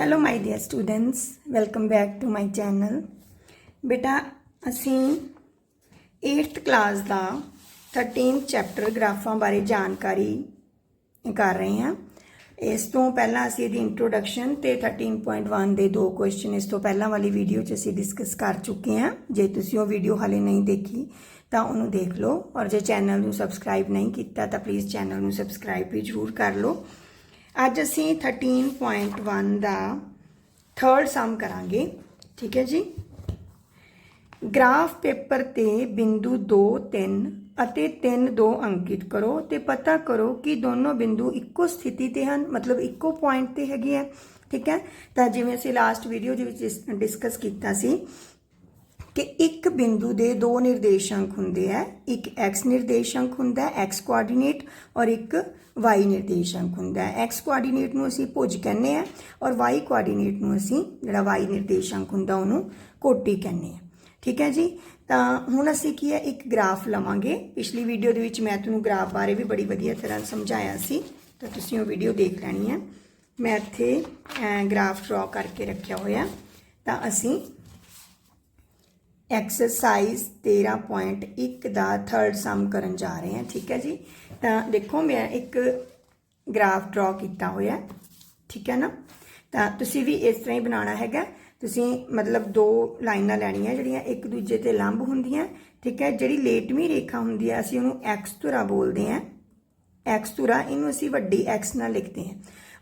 Hello my dear students welcome back to my channel ਬੇਟਾ ਅਸੀਂ 8th class ਦਾ 13th chapter ਗ੍ਰਾਫਾਂ ਬਾਰੇ ਜਾਣਕਾਰੀ ਕਰ ਰਹੇ ਹਾਂ। ਇਸ ਤੋਂ ਪਹਿਲਾਂ ਅਸੀਂ ਇਹਦੀ ਇੰਟਰੋਡਕਸ਼ਨ ਤੇ 13.1 ਦੇ ਦੋ ਕੁਐਸਚਨ ਇਸ ਤੋਂ ਪਹਿਲਾਂ ਵਾਲੀ ਵੀਡੀਓ 'ਚ ਅਸੀਂ ਡਿਸਕਸ ਕਰ ਚੁੱਕੇ ਹਾਂ। ਜੇ ਤੁਸੀਂ ਉਹ ਵੀਡੀਓ ਹਾਲੇ ਨਹੀਂ ਦੇਖੀ, ਤਾਂ ਉਹਨੂੰ ਦੇਖ ਲਓ। ਔਰ ਜੇ ਚੈਨਲ ਨੂੰ ਸਬਸਕ੍ਰਾਈਬ ਨਹੀਂ ਕੀਤਾ, ਤਾਂ ਪਲੀਜ਼ ਚੈਨਲ ਨੂੰ ਸਬਸਕ੍ਰਾਈਬ ਵੀ ਜ਼ਰੂਰ ਕਰ ਲਓ। ਅੱਜ ਅਸੀਂ 13.1 ਦਾ ਥਰਡ ਸਮ ਕਰਾਂਗੇ, ਠੀਕ ਹੈ ਜੀ? ਗ੍ਰਾਫ ਪੇਪਰ ਤੇ ਬਿੰਦੂ 2 3 ਅਤੇ 3 2 ਅੰਕਿਤ ਕਰੋ ਤੇ ਪਤਾ ਕਰੋ ਕਿ ਦੋਨੋਂ ਬਿੰਦੂ ਇੱਕੋ ਸਥਿਤੀ ਤੇ ਹਨ, ਮਤਲਬ ਇੱਕੋ ਪੁਆਇੰਟ ਤੇ ਹੈਗੇ ਆ, ਠੀਕ ਹੈ? ਤਾਂ ਜਿਵੇਂ ਅਸੀਂ ਲਾਸਟ ਵੀਡੀਓ ਦੇ ਵਿੱਚ ਡਿਸਕਸ ਕੀਤਾ ਸੀ ਕਿ ਇੱਕ ਬਿੰਦੂ ਦੇ ਦੋ ਨਿਰਦੇਸ਼ਾਂਕ ਹੁੰਦੇ ਆ। ਇੱਕ x ਨਿਰਦੇਸ਼ਾਂਕ ਹੁੰਦਾ ਹੈ x ਕੋਆਰਡੀਨੇਟ ਔਰ ਇੱਕ y ਨਿਰਦੇਸ਼ਾਂਕ ਹੁੰਦਾ। ਹੈ x ਕੋਆਰਡੀਨੇਟ ਨੂੰ ਅਸੀਂ ਭੁਜ ਕਹਿੰਦੇ ਆ ਔਰ y ਕੋਆਰਡੀਨੇਟ ਨੂੰ ਅਸੀਂ ਜਿਹੜਾ y ਨਿਰਦੇਸ਼ਾਂਕ ਹੁੰਦਾ ਉਹਨੂੰ ਕੋਟੀ ਕਹਿੰਦੇ ਆ। ਠੀਕ ਹੈ ਜੀ? ਤਾਂ ਹੁਣ ਅਸੀਂ ਕੀ ਹੈ? ਇੱਕ ਗ੍ਰਾਫ ਲਵਾਂਗੇ। ਪਿਛਲੀ ਵੀਡੀਓ ਦੇ ਵਿੱਚ ਮੈਂ ਤੁਹਾਨੂੰ ਗ੍ਰਾਫ ਬਾਰੇ ਵੀ ਬੜੀ ਵਧੀਆ ਤਰ੍ਹਾਂ ਸਮਝਾਇਆ ਸੀ। ਤਾਂ ਤੁਸੀਂ ਉਹ ਵੀਡੀਓ ਦੇਖ ਲੈਣੀ ਹੈ ਮੈਂ ਇੱਥੇ ਗ੍ਰਾਫ ਡਰਾ ਕਰਕੇ ਰੱਖਿਆ ਹੋਇਆ। ਤਾਂ ਅਸੀਂ ਐਕਸਰਸਾਈਜ਼ 13.1 ਦਾ ਥਰਡ ਸਮ ਕਰਨ ਜਾ ਰਹੇ ਹਾਂ, ਠੀਕ ਹੈ ਜੀ? ਤਾਂ ਦੇਖੋ, ਮੈਂ ਇੱਕ ਗ੍ਰਾਫ ਡਰਾ ਕੀਤਾ ਹੋਇਆ ਠੀਕ ਹੈ ਨਾ? ਤਾਂ ਤੁਸੀਂ ਵੀ ਇਸ ਤਰ੍ਹਾਂ ਹੀ ਬਣਾਉਣਾ ਹੈਗਾ। ਤੁਸੀਂ ਮਤਲਬ ਦੋ ਲਾਈਨਾਂ ਲੈਣੀਆਂ ਜਿਹੜੀਆਂ ਇੱਕ ਦੂਜੇ ਤੇ ਲੰਬ ਹੁੰਦੀਆਂ, ਠੀਕ ਹੈ? ਜਿਹੜੀ ਲੇਟਵੀਂ ਰੇਖਾ ਹੁੰਦੀ ਹੈ, ਅਸੀਂ ਉਹਨੂੰ ਐਕਸ ਧੁਰਾ ਬੋਲਦੇ ਹਾਂ। ਐਕਸ ਧੁਰਾ, ਇਹਨੂੰ ਅਸੀਂ ਵੱਡੀ ਐਕਸ ਨਾਲ ਲਿਖਦੇ ਹਾਂ।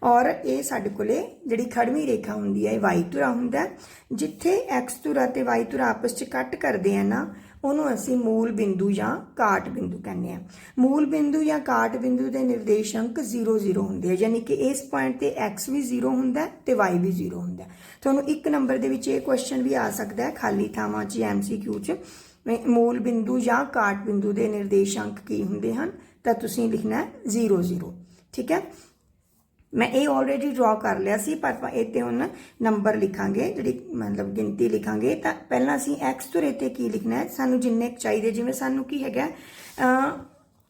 ਔਰ ਇਹ ਸਾਡੇ ਕੋਲੇ ਜਿਹੜੀ ਖੜਵੀਂ ਰੇਖਾ ਹੁੰਦੀ ਹੈ, ਇਹ y ਧੁਰਾ ਹੁੰਦਾ ਜਿੱਥੇ x ਧੁਰਾ ਤੇ y ਧੁਰਾ ਆਪਸ ਚ ਕੱਟ ਕਰਦੇ ਆ ਨਾ, ਉਹਨੂੰ ਅਸੀਂ ਮੂਲ ਬਿੰਦੂ ਜਾਂ ਕਾਟ ਬਿੰਦੂ ਕਹਿੰਦੇ ਆ। ਮੂਲ ਬਿੰਦੂ ਜਾਂ ਕਾਟ ਬਿੰਦੂ ਦੇ ਨਿਰਦੇਸ਼ਾਂਕ 0 0 ਹੁੰਦੇ ਆ, ਯਾਨੀ ਕਿ ਇਸ ਪੁਆਇੰਟ ਤੇ x ਵੀ 0 ਹੁੰਦਾ ਹੈ ਤੇ y ਵੀ 0 ਹੁੰਦਾ ਤੁਹਾਨੂੰ ਇੱਕ ਨੰਬਰ ਦੇ ਵਿੱਚ ਇਹ ਕੁਐਸਚਨ ਵੀ ਆ ਸਕਦਾ ਹੈ, ਖਾਲੀ ਥਾਵਾਂ 'ਚ ਐਮਸੀਕਿਊ 'ਚ। ਮੂਲ ਬਿੰਦੂ ਜਾਂ ਕਾਟ ਬਿੰਦੂ ਦੇ ਨਿਰਦੇਸ਼ਾਂਕ ਕੀ ਹੁੰਦੇ ਹਨ, ਤਾਂ ਤੁਸੀਂ ਲਿਖਣਾ ਹੈ 0 0 ਠੀਕ ਹੈ? ਮੈਂ ਇਹ ਆਲਰੇਡੀ ਡਰਾ ਕਰ ਲਿਆ ਸੀ, ਪਰ ਆਪਾਂ ਇਹ ਤੇ ਹੁਣ ਨੰਬਰ ਲਿਖਾਂਗੇ, ਜਿਹੜੀ ਮਤਲਬ ਗਿਣਤੀ ਲਿਖਾਂਗੇ, ਤਾਂ ਪਹਿਲਾਂ ਅਸੀਂ x ਧੁਰੇ ਤੇ ਕੀ ਲਿਖਣਾ ਹੈ? ਸਾਨੂੰ ਜਿੰਨੇ ਕੁ ਚਾਹੀਦੇ, ਜਿਵੇਂ ਸਾਨੂੰ ਕੀ ਹੈਗਾ? ਅ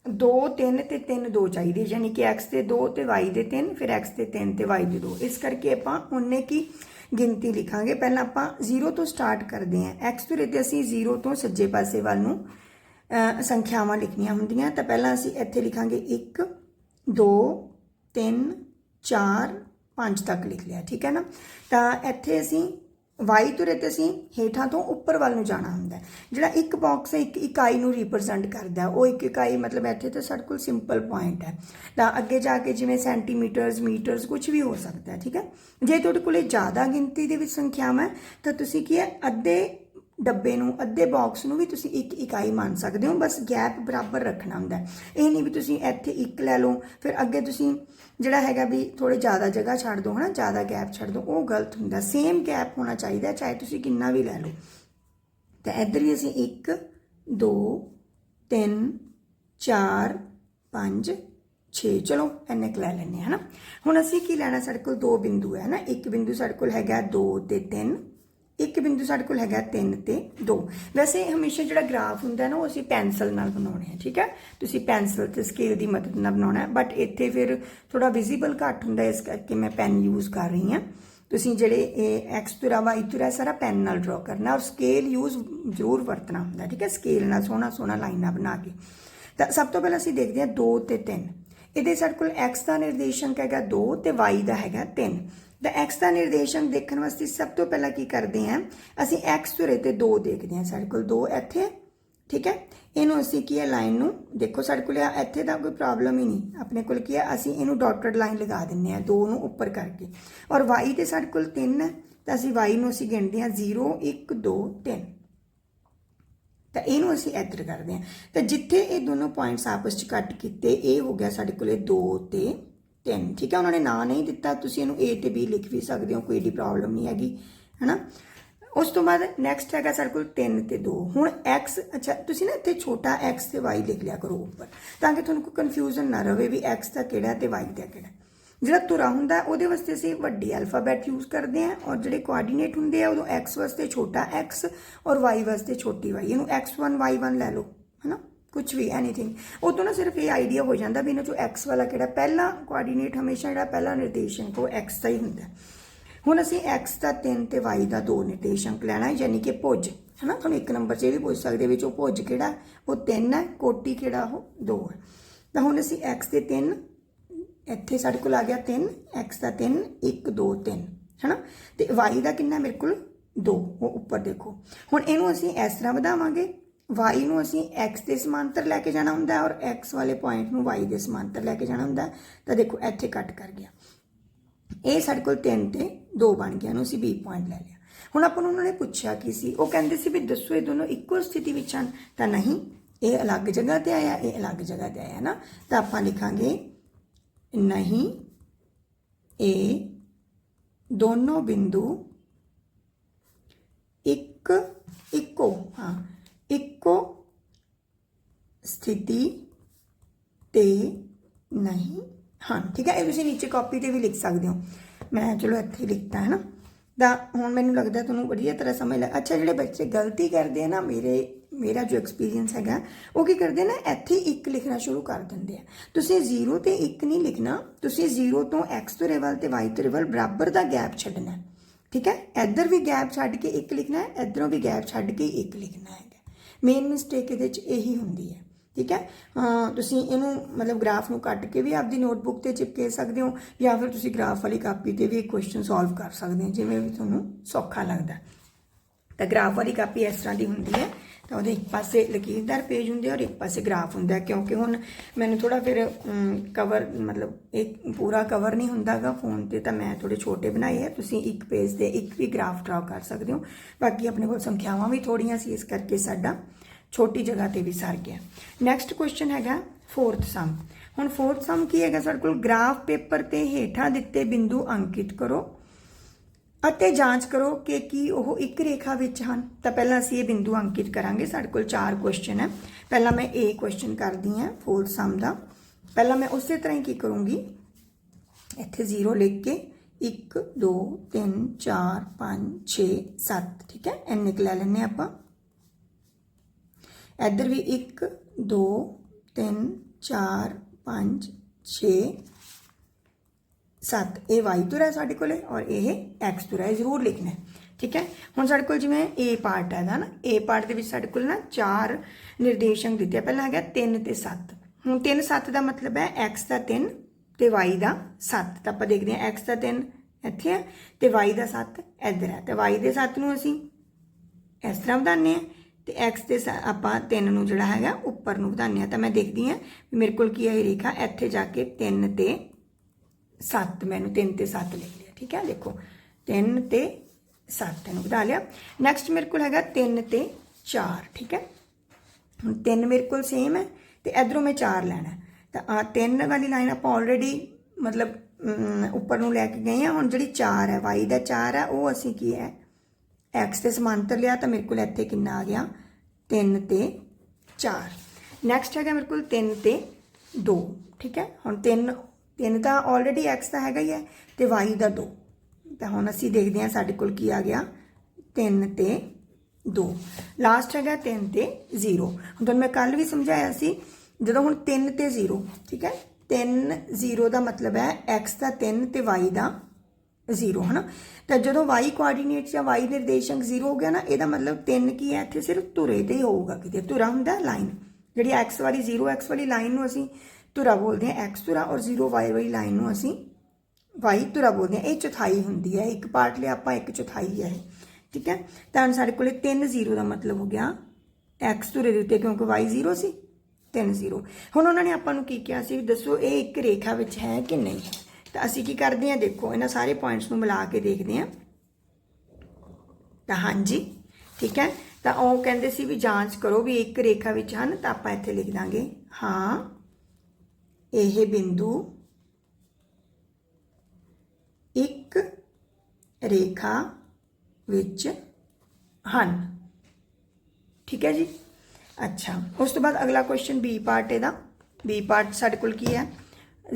2 3 ਤੇ 3 2 ਚਾਹੀਦੇ, ਯਾਨੀ ਕਿ x ਤੇ 2 ਤੇ y ਦੇ 3 ਫਿਰ x ਤੇ 3 ਤੇ y ਦੇ 2 ਇਸ ਕਰਕੇ ਆਪਾਂ ਉਹਨੇ ਕੀ ਗਿਣਤੀ ਲਿਖਾਂਗੇ? ਪਹਿਲਾਂ ਆਪਾਂ 0 ਤੋਂ ਸਟਾਰਟ ਕਰਦੇ ਹਾਂ। x ਧੁਰੇ ਤੇ ਅਸੀਂ 0 ਤੋਂ ਸੱਜੇ ਪਾਸੇ ਵੱਲ ਨੂੰ ਸੰਖਿਆਵਾਂ ਲਿਖਣੀਆਂ ਹੁੰਦੀਆਂ। ਤਾਂ ਪਹਿਲਾਂ ਅਸੀਂ ਇੱਥੇ ਲਿਖਾਂਗੇ 1 2 3 4 5 ਤੱਕ ਲਿਖ ਲਿਆ, ਠੀਕ ਹੈ ਨਾ? ਤਾਂ ਇੱਥੇ ਅਸੀਂ y ਤੁਰੇ ਤੇ ਅਸੀਂ ਹੇਠਾਂ ਤੋਂ ਉੱਪਰ ਵੱਲ ਨੂੰ ਜਾਣਾ ਹੁੰਦਾ ਜਿਹੜਾ ਇੱਕ ਬਾਕਸ ਹੈ, ਇੱਕ ਇਕਾਈ ਨੂੰ ਰਿਪਰੈਜ਼ੈਂਟ ਕਰਦਾ ਉਹ ਇੱਕ ਇਕਾਈ ਮਤਲਬ ਇੱਥੇ ਤਾਂ ਸਾਡੇ ਕੋਲ ਸਿੰਪਲ ਪੁਆਇੰਟ ਹੈ। ਤਾਂ ਅੱਗੇ ਜਾ ਕੇ ਜਿਵੇਂ ਸੈਂਟੀਮੀਟਰਸ ਮੀਟਰਸ ਕੁਝ ਵੀ ਹੋ ਸਕਦਾ ਠੀਕ ਹੈ? ਜੇ ਤੁਹਾਡੇ ਕੋਲੇ ਜ਼ਿਆਦਾ ਗਿਣਤੀ ਦੇ ਵਿੱਚ ਸੰਖਿਆਵਾਂ ਤਾਂ ਤੁਸੀਂ ਕੀ ਹੈ, ਅੱਧੇ ਡੱਬੇ ਨੂੰ, ਅੱਧੇ ਬਾਕਸ ਨੂੰ ਵੀ ਤੁਸੀਂ ਇੱਕ ਇਕਾਈ ਮੰਨ ਸਕਦੇ ਹੋ, ਬਸ ਗੈਪ ਬਰਾਬਰ ਰੱਖਣਾ ਹੁੰਦਾ ਇਹ ਨਹੀਂ ਵੀ ਤੁਸੀਂ ਇੱਥੇ ਇੱਕ ਲੈ ਲਓ, ਫਿਰ ਅੱਗੇ ਤੁਸੀਂ ਜਿਹੜਾ ਹੈਗਾ ਵੀ ਥੋੜੇ ਜ਼ਿਆਦਾ ਜਗ੍ਹਾ ਛੱਡ ਦਿਓ ਹਨਾ, ਜ਼ਿਆਦਾ ਗੈਪ ਛੱਡ ਦਿਓ ਉਹ ਗਲਤ ਹੁੰਦਾ। ਸੇਮ ਗੈਪ ਹੋਣਾ ਚਾਹੀਦਾ ਚਾਹੇ ਤੁਸੀਂ ਕਿੰਨਾ ਵੀ ਲੈ ਲਓ। ਤਾਂ ਇੱਧਰ ਵੀ ਅਸੀਂ 1 2 3 4 5 6 ਚਲੋ, ਇੰਨੇ ਕੁ ਲੈ ਲੈਣੇ ਹਨਾ। ਹੁਣ ਅਸੀਂ ਕੀ ਲੈਣਾ, ਸਾਡੇ ਕੋਲ ਦੋ ਬਿੰਦੂ ਹੈ ਨਾ ਇੱਕ ਬਿੰਦੂ ਸਾਡੇ ਕੋਲ ਹੈਗਾ 2 ਤੇ 3 ਇੱਕ ਬਿੰਦੂ ਸਾਡੇ ਕੋਲ ਹੈਗਾ 3 ਤੇ 2 ਵੈਸੇ ਹਮੇਸ਼ਾ ਜਿਹੜਾ ਗ੍ਰਾਫ ਹੁੰਦਾ ਨਾ, ਉਹ ਅਸੀਂ ਪੈਨਸਲ ਨਾਲ ਬਣਾਉਣੇ ਆ, ਠੀਕ ਹੈ? ਤੁਸੀਂ ਪੈਨਸਲ ਤੇ ਸਕੇਲ ਦੀ ਮਦਦ ਨਾਲ ਬਣਾਉਣਾ ਹੈ ਬਟ ਇੱਥੇ ਫਿਰ ਥੋੜਾ ਵਿਜ਼ੀਬਲ ਘੱਟ ਹੁੰਦਾ ਇਸ ਕਰਕੇ ਮੈਂ ਪੈਨ ਯੂਜ਼ ਕਰ ਰਹੀ ਹਾਂ। ਤੁਸੀਂ ਜਿਹੜੇ ਇਹ x ਤੁਰਾ y ਤੁਰਾ ਸਾਰਾ ਪੈਨ ਨਾਲ ਡਰਾ ਕਰਨਾ ਔਰ ਸਕੇਲ ਯੂਜ਼ ਜ਼ਰੂਰ ਵਰਤਣਾ ਹੁੰਦਾ, ਠੀਕ ਹੈ? ਸਕੇਲ ਨਾਲ ਸੋਹਣਾ ਸੋਹਣਾ ਲਾਈਨਾਂ ਬਣਾ ਕੇ। ਤਾਂ ਸਭ ਤੋਂ ਪਹਿਲਾਂ ਅਸੀਂ ਦੇਖਦੇ ਹਾਂ 2 ਤੇ 3 ਇਹਦੇ ਸਾਡੇ ਕੋਲ x ਦਾ ਨਿਰਦੇਸ਼ਕ ਹੈਗਾ 2 ਤੇ y ਦਾ ਹੈਗਾ 3 ਤਾਂ x ਦਾ ਨਿਰਦੇਸ਼ਾਂਕ ਦੇਖਣ ਵਾਸਤੇ ਸਭ ਤੋਂ ਪਹਿਲਾਂ ਕੀ ਕਰਦੇ ਹਾਂ? ਅਸੀਂ x ਧੁਰੇ ਤੇ 2 ਦੇਖਦੇ ਹਾਂ ਸਾਡੇ ਕੋਲ 2 ਇੱਥੇ, ਠੀਕ ਹੈ? ਇਹਨੂੰ ਅਸੀਂ ਕੀ ਹੈ? ਲਾਈਨ ਨੂੰ ਦੇਖੋ, ਸਾਡੇ ਕੋਲ ਇੱਥੇ ਤਾਂ ਕੋਈ ਪ੍ਰੋਬਲਮ ਹੀ ਨਹੀਂ। ਆਪਣੇ ਕੋਲ ਕੀ ਹੈ? ਅਸੀਂ ਇਹਨੂੰ ਡਾਟਡ ਲਾਈਨ ਲਗਾ ਦਿੰਨੇ ਆ 2 ਨੂੰ ਉੱਪਰ ਕਰਕੇ। ਔਰ y ਤੇ ਸਾਡੇ ਕੋਲ 3 ਤਾਂ ਅਸੀਂ y ਨੂੰ ਅਸੀਂ ਗਿਣਦੇ ਹਾਂ 0 1 2 3 ਤਾਂ ਇਹਨੂੰ ਅਸੀਂ ਇੱਧਰ ਕਰਦੇ ਹਾਂ। ਤਾਂ ਜਿੱਥੇ ਇਹ ਦੋਨੋਂ ਪੁਆਇੰਟਸ ਆਪਸ ਚ ਕੱਟ ਕੀਤੇ, ਇਹ ਹੋ ਗਿਆ ਸਾਡੇ ਕੋਲੇ 2 ਤੇ 3 ਠੀਕ ਹੈ? ਉਹਨਾਂ ਨੇ ਨਾਂ ਨਹੀਂ ਦਿੱਤਾ, ਤੁਸੀਂ ਇਹਨੂੰ A ਤੇ B ਲਿਖ ਵੀ ਸਕਦੇ ਹੋ, ਕੋਈ ਏਡੀ ਪ੍ਰੋਬਲਮ ਨਹੀਂ ਹੈਗੀ, ਹੈਨਾ? ਉਸ ਤੋਂ ਬਾਅਦ ਨੈਕਸਟ ਹੈਗਾ ਸਾਡੇ ਕੋਲ 3 ਤੇ 2 ਹੁਣ x, ਅੱਛਾ, ਤੁਸੀਂ ਨਾ ਇੱਥੇ ਛੋਟਾ x ਤੇ y ਲਿਖ ਲਿਆ ਕਰੋ ਉੱਪਰ, ਤਾਂ ਕਿ ਤੁਹਾਨੂੰ ਕੋਈ ਕਨਫਿਊਜ਼ਨ ਨਾ ਰਹੇ ਵੀ x ਦਾ ਕਿਹੜਾ ਤੇ y ਦਾ ਕਿਹੜਾ। ਜਿਹੜਾ ਤੁਰਾ ਹੁੰਦਾ, ਉਹਦੇ ਵਾਸਤੇ ਅਸੀਂ ਵੱਡੀ ਅਲਫਾਬੈਟ ਯੂਜ਼ ਕਰਦੇ ਆ ਔਰ ਜਿਹੜੇ ਕੋਆਰਡੀਨੇਟ ਹੁੰਦੇ ਆ, ਉਦੋਂ x ਵਾਸਤੇ ਛੋਟਾ x ਔਰ y ਵਾਸਤੇ ਛੋਟੀ y ਇਹਨੂੰ x1 y1 ਲੈ ਲਓ, ਹਨਾ? ਕੁਝ ਵੀ ਐਨੀਥਿੰਗ ਉਹ ਤੋਂ ਨਾ ਸਿਰਫ ਇਹ ਆਈਡੀਆ ਹੋ ਜਾਂਦਾ ਵੀ ਇਹਨਾਂ ਚੋਂ ਐਕਸ ਵਾਲਾ ਕਿਹੜਾ, ਪਹਿਲਾ ਕੋਆਰਡੀਨੇਟ ਹਮੇਸ਼ਾ ਜਿਹੜਾ ਪਹਿਲਾ ਨਿਰਦੇਸ਼ਾਂਕ ਉਹ ਐਕਸ ਦਾ ਹੀ ਹੁੰਦਾ। ਹੁਣ ਅਸੀਂ x ਦਾ 3 ਤੇ y ਦਾ 2 ਨਿਰਦੇਸ਼ਾਂਕ ਲੈਣਾ ਹੈ, ਯਾਨੀ ਕਿ ਭੁਜ। ਹਨਾ? ਤੁਹਾਨੂੰ ਇੱਕ ਨੰਬਰ 'ਚ ਇਹ ਵੀ ਪੁੱਛ ਸਕਦੇ ਵਿੱਚ ਉਹ ਭੁਜ ਕਿਹੜਾ, ਉਹ 3 ਹੈ, ਕੋਟੀ ਕਿਹੜਾ, ਉਹ 2 ਹੈ। ਤਾਂ ਹੁਣ ਅਸੀਂ x ਦੇ 3 ਇੱਥੇ ਸਾਡੇ ਕੋਲ ਆ ਗਿਆ 3 x ਦਾ 3 1 2 3 ਹਨਾ? ਤੇ y ਦਾ ਕਿੰਨਾ ਮੇਰੇ ਕੋਲ 2 ਉਹ ਉੱਪਰ ਦੇਖੋ। ਹੁਣ ਇਹਨੂੰ ਅਸੀਂ ਇਸ ਤਰ੍ਹਾਂ ਵਧਾਵਾਂਗੇ। Y ਨੂੰ ਅਸੀਂ x ਦੇ ਸਮਾਂਤਰ ਲੈ ਕੇ ਜਾਣਾ ਹੁੰਦਾ ਔਰ x ਵਾਲੇ ਪੁਆਇੰਟ ਨੂੰ y ਦੇ ਸਮਾਂਤਰ ਲੈ ਕੇ ਜਾਣਾ ਹੁੰਦਾ, ਤਾਂ ਦੇਖੋ ਇੱਥੇ ਕੱਟ ਕਰ ਗਿਆ। ਇਹ ਸਾਡੇ ਕੋਲ 3 ਤੇ 2 ਬਣ ਗਿਆ ਨੂੰ ਅਸੀਂ b ਪੁਆਇੰਟ ਲੈ ਲਿਆ। ਹੁਣ ਆਪਾਂ ਨੂੰ ਉਹਨਾਂ ਨੇ ਪੁੱਛਿਆ ਕੀ ਸੀ, ਉਹ ਕਹਿੰਦੇ ਸੀ ਵੀ ਦੱਸੋ ਇਹ ਦੋਨੋਂ ਇੱਕੋ ਸਥਿਤੀ ਵਿੱਚ ਹਨ, ਤਾਂ ਨਹੀਂ, ਇਹ ਅਲੱਗ ਜਗ੍ਹਾ ਤੇ ਆਇਆ, ਇਹ ਅਲੱਗ ਜਗ੍ਹਾ ਤੇ ਆਇਆ ਨਾ, ਤਾਂ ਆਪਾਂ ਲਿਖਾਂਗੇ ਨਹੀਂ ਇਹ ਦੋਨੋਂ ਬਿੰਦੂ ਇੱਕ, ਇੱਕੋ, ਹਾਂ ਇੱਕੋ ਸਥਿਤੀ ਤੇ ਨਹੀਂ ਹਨ। ਠੀਕ ਹੈ, ਇਹ ਤੁਸੀਂ ਨੀਚੇ ਕਾਪੀ ਤੇ ਵੀ ਲਿਖ ਸਕਦੇ ਹੋ। ਮੈਂ ਚਲੋ ਇੱਥੇ ਲਿਖਤਾ ਹੈ ਨਾ ਤਾਂ ਹੁਣ ਮੈਨੂੰ ਲੱਗਦਾ ਤੁਹਾਨੂੰ ਵਧੀਆ ਤਰ੍ਹਾਂ ਸਮਝ ਲੱਗ ਅੱਛਾ, ਜਿਹੜੇ ਬੱਚੇ ਗਲਤੀ ਕਰਦੇ ਆ ਨਾ, ਮੇਰੇ, ਮੇਰਾ ਜੋ ਐਕਸਪੀਰੀਅੰਸ ਹੈਗਾ, ਉਹ ਕੀ ਕਰਦੇ ਨਾ? ਇੱਥੇ ਹੀ ਇੱਕ ਲਿਖਣਾ ਸ਼ੁਰੂ ਕਰ ਦਿੰਦੇ ਆ। ਤੁਸੀਂ 0 ਤੇ 1 ਨਹੀਂ ਲਿਖਣਾ, ਤੁਸੀਂ 0 ਤੋਂ x ਤੋਂ ਰਿਵਲ ਤੇ y ਤੋਂ ਰਿਵਲ ਬਰਾਬਰ ਦਾ ਗੈਪ ਛੱਡਣਾ। ਠੀਕ ਹੈ? ਇੱਧਰ ਵੀ ਗੈਪ ਛੱਡ ਕੇ ਇੱਕ ਲਿਖਣਾ ਹੈ, ਇੱਧਰੋਂ ਵੀ ਗੈਪ ਛੱਡ ਕੇ ਇੱਕ ਲਿਖਣਾ ਹੈ। ਮੇਨ ਮਿਸਟੇਕ ਇਹਦੇ ਚ ਇਹੀ ਹੁੰਦੀ ਹੈ, ਠੀਕ ਹੈ? ਤੁਸੀਂ ਇਹਨੂੰ ਮਤਲਬ ਗ੍ਰਾਫ ਨੂੰ ਕੱਟ ਕੇ ਵੀ ਆਪਦੀ ਨੋਟਬੁੱਕ ਤੇ ਚਿਪਕੇ ਸਕਦੇ ਹੋ ਜਾਂ ਫਿਰ ਤੁਸੀਂ ਗ੍ਰਾਫ ਵਾਲੀ ਕਾਪੀ ਤੇ ਵੀ ਕੁਐਸਚਨ ਸੋਲਵ ਕਰ ਸਕਦੇ ਹੋ, ਜਿਵੇਂ ਵੀ ਤੁਹਾਨੂੰ ਸੌਖਾ ਲੱਗਦਾ। ਤਾਂ ਗ੍ਰਾਫ ਵਾਲੀ ਕਾਪੀ ਇਸ ਤਰ੍ਹਾਂ ਦੀ ਹੁੰਦੀ ਹੈ। ਤਾਂ ਉਹਦੇ ਇੱਕ ਪਾਸੇ ਲਕੀਰਦਾਰ ਪੇਜ ਹੁੰਦੇ ਆ ਔਰ ਇੱਕ ਪਾਸੇ ਗ੍ਰਾਫ ਹੁੰਦਾ ਕਿਉਂਕਿ ਹੁਣ ਮੈਨੂੰ ਥੋੜਾ ਫਿਰ ਕਵਰ ਮਤਲਬ ਇੱਕ ਪੂਰਾ ਕਵਰ ਨਹੀਂ ਹੁੰਦਾਗਾ ਫੋਨ ਤੇ, ਤਾਂ ਮੈਂ ਥੋੜੇ ਛੋਟੇ ਬਣਾਏ ਆ, ਤੁਸੀਂ ਇੱਕ ਪੇਜ ਤੇ ਇੱਕ ਵੀ ਗ੍ਰਾਫ ਡਰਾ ਕਰ ਸਕਦੇ ਹੋ। ਬਾਕੀ ਆਪਣੇ ਕੋਲ ਸੰਖਿਆਵਾਂ ਵੀ ਥੋੜੀਆਂ ਸੀ, ਇਸ ਕਰਕੇ ਸਾਡਾ ਛੋਟੀ ਜਗ੍ਹਾ ਤੇ ਵੀ ਸਰ ਗਿਆ। ਨੈਕਸਟ ਕੁਐਸਚਨ ਹੈਗਾ ਫੋਰਥ ਸਮ ਹੁਣ ਫੋਰਥ ਸਮ ਕੀ ਹੈਗਾ? ਸਾਡੇ ਕੋਲ ਗ੍ਰਾਫ ਪੇਪਰ ਤੇ ਹੇਠਾਂ ਦਿੱਤੇ ਬਿੰਦੂ ਅੰਕਿਤ ਕਰੋ। ਅਤੇ ਜਾਂਚ ਕਰੋ ਕਿ ਕੀ ਉਹ ਇੱਕ ਰੇਖਾ ਵਿੱਚ ਹਨ। ਤਾਂ ਪਹਿਲਾਂ ਅਸੀਂ ਇਹ ਬਿੰਦੂ ਅੰਕਿਤ ਕਰਾਂਗੇ। ਸਾਡੇ ਕੋਲ ਚਾਰ ਕੁਐਸਚਨ ਹੈ। ਪਹਿਲਾਂ ਮੈਂ ਇਹ ਕੁਐਸਚਨ ਕਰਦੀ ਹਾਂ ਫੋਰਥ ਸਮ ਦਾ। ਪਹਿਲਾਂ ਮੈਂ ਉਸੇ ਤਰ੍ਹਾਂ ਹੀ ਕੀ ਕਰੂੰਗੀ? ਇੱਥੇ 0 ਲਿਖ ਕੇ 1 2 3 4 5 6 7 ਠੀਕ ਹੈ? ਇੰਨੇ ਕੁ ਲੈ ਲੈਣੇ ਆਪਾਂ। ਇੱਧਰ ਵੀ 1 2 3 4 5 6 7 ਇਹ y ਤੁਰ ਹੈ ਸਾਡੇ ਕੋਲੇ ਔਰ ਇਹ x ਤੁਰ ਹੈ ਇਹ ਜ਼ਰੂਰ ਲਿਖਣਾ ਹੈ ਠੀਕ ਹੈ ਹੁਣ ਸਾਡੇ ਕੋਲ ਜਿਵੇਂ a ਪਾਰਟ ਹੈ ਦਾ ਨਾ a ਪਾਰਟ ਦੇ ਵਿੱਚ ਸਾਡੇ ਕੋਲ ਨਾ ਚਾਰ ਨਿਰਦੇਸ਼ਾਂਕ ਦਿੱਤੇ ਆ ਪਹਿਲਾਂ ਹੈਗਾ 3 ਤੇ 7 ਹੁਣ 3 7 ਦਾ ਮਤਲਬ ਹੈ x ਦਾ 3 ਤੇ y ਦਾ 7 ਤਾਂ ਆਪਾਂ ਦੇਖਦੇ ਹਾਂ x ਦਾ 3 ਇੱਥੇ ਹੈ ਤੇ y ਦਾ 7 ਇੱਧਰ ਹੈ ਤੇ y ਦੇ 7 ਨੂੰ ਅਸੀਂ ਇਸ ਤਰ੍ਹਾਂ ਵਧਾਉਂਦੇ ਆ ਤੇ x ਦੇ ਸ- ਆਪਾਂ 3 ਨੂੰ ਜਿਹੜਾ ਹੈਗਾ ਉੱਪਰ ਨੂੰ ਵਧਾਉਂਦੇ ਆ ਤਾਂ ਮੈਂ ਦੇਖਦੀ ਆ ਵੀ ਮੇਰੇ ਕੋਲ ਕੀ ਹੈ ਇਹ ਰੇਖਾ ਇੱਥੇ ਜਾ ਕੇ 3 ਤੇ 7 ਮੈਨੂੰ 3 ਤੇ 7 ਲਿਖ ਲਿਆ, ਠੀਕ ਹੈ? ਦੇਖੋ 3 ਤੇ 7 ਨੂੰ ਵਧਾ ਲਿਆ। ਨੈਕਸਟ ਮੇਰੇ ਕੋਲ ਹੈਗਾ 3 ਤੇ 4 ਠੀਕ ਹੈ? ਹੁਣ 3 ਮੇਰੇ ਕੋਲ ਸੇਮ ਹੈ ਤੇ ਇਧਰੋਂ ਮੈਂ 4 ਲੈਣਾ ਤਾਂ ਆ 3 ਵਾਲੀ ਲਾਈਨ ਆਪਾਂ ਆਲਰੇਡੀ ਮਤਲਬ ਉੱਪਰ ਨੂੰ ਲੈ ਕੇ ਗਏ ਆ ਹੁਣ ਜਿਹੜੀ 4 ਹੈ, y ਦਾ 4 ਹੈ, ਉਹ ਅਸੀਂ ਕੀ ਹੈ? X ਦੇ ਸਮਾਂਤਰ ਲਿਆ, ਤਾਂ ਮੇਰੇ ਕੋਲ ਇੱਥੇ ਕਿੰਨਾ ਆ ਗਿਆ? 3 ਤੇ 4 ਨੈਕਸਟ ਹੈਗਾ ਮੇਰੇ ਕੋਲ 3 ਤੇ 2 ਠੀਕ ਹੈ? ਹੁਣ 3 3 ਤਾਂ ਆਲਰੇਡੀ x ਦਾ ਹੈਗਾ ਹੀ ਹੈ ਤੇ y ਦਾ 2 ਤਾਂ ਹੁਣ ਅਸੀਂ ਦੇਖਦੇ ਹਾਂ ਸਾਡੇ ਕੋਲ ਕੀ ਆ ਗਿਆ। 3 ਤੇ 2 ਲਾਸਟ ਹੈਗਾ 3 ਤੇ 0 ਹੁਣ ਤੁਹਾਨੂੰ ਮੈਂ ਕੱਲ ਵੀ ਸਮਝਾਇਆ ਸੀ, ਜਦੋਂ ਹੁਣ 3 ਤੇ 0 ਠੀਕ ਹੈ? 3 0 ਦਾ ਮਤਲਬ ਹੈ x ਦਾ 3 ਤੇ y ਦਾ 0 ਹਨਾ? ਤਾਂ ਜਦੋਂ y ਕੋਆਰਡੀਨੇਟ ਜਾਂ y ਨਿਰਦੇਸ਼ਕ 0 ਹੋ ਗਿਆ ਨਾ, ਇਹਦਾ ਮਤਲਬ 3 ਕੀ ਹੈ? ਇੱਥੇ ਸਿਰਫ ਧੁਰੇ ਤੇ ਹੀ ਹੋਊਗਾ ਕਿਤੇ। ਧੁਰਾ ਹੁੰਦਾ ਲਾਈਨ ਜਿਹੜੀ x ਵਾਲੀ 0x ਵਾਲੀ ਲਾਈਨ ਨੂੰ ਅਸੀਂ ਧੁਰਾ ਬੋਲਦੇ ਹਾਂ, x ਧੁਰਾ ਔਰ 0y ਵਾਲੀ ਲਾਈਨ ਨੂੰ ਅਸੀਂ y ਧੁਰਾ ਬੋਲਦੇ ਹਾਂ। ਇਹ ਚੌਥਾਈ ਹੁੰਦੀ ਹੈ, ਇੱਕ ਪਾਰਟ ਲਈ ਆਪਾਂ, ਇੱਕ ਚੌਥਾਈ ਹੈ ਠੀਕ ਹੈ? ਤਾਂ ਹੁਣ ਸਾਡੇ ਕੋਲੇ 3 0 ਦਾ ਮਤਲਬ ਹੋ ਗਿਆ x ਧੁਰੇ ਦੇ ਉੱਤੇ, ਕਿਉਂਕਿ y 0 ਸੀ 3 0 ਹੁਣ ਉਹਨਾਂ ਨੇ ਆਪਾਂ ਨੂੰ ਕੀ ਕਿਹਾ ਸੀ ਵੀ ਦੱਸੋ ਇਹ ਇੱਕ ਰੇਖਾ ਵਿੱਚ ਹੈ ਕਿ ਨਹੀਂ ਹੈ? ਤਾਂ ਅਸੀਂ ਕੀ ਕਰਦੇ ਹਾਂ, ਦੇਖੋ, ਇਹਨਾਂ ਸਾਰੇ ਪੁਆਇੰਟਸ ਨੂੰ ਮਿਲਾ ਕੇ ਦੇਖਦੇ ਹਾਂ। ਤਾਂ ਹਾਂਜੀ, ਠੀਕ ਹੈ? ਤਾਂ ਉਹ ਕਹਿੰਦੇ ਸੀ ਵੀ ਜਾਂਚ ਕਰੋ ਵੀ ਇੱਕ ਰੇਖਾ ਵਿੱਚ ਹਨ, ਤਾਂ ਆਪਾਂ ਇੱਥੇ ਲਿਖ ਦਾਂਗੇ। ਹਾਂ। ਇਹ ਬਿੰਦੂ ਇੱਕ ਰੇਖਾ ਵਿੱਚ ਹਨ। ਠੀਕ ਹੈ ਜੀ? ਅੱਛਾ, ਉਸ ਤੋਂ ਬਾਅਦ ਅਗਲਾ ਕੁਐਸਚਨ ਬੀ ਪਾਰਟ ਇਹਦਾ। ਬੀ ਪਾਰਟ ਸਾਡੇ ਕੋਲ ਕੀ ਹੈ?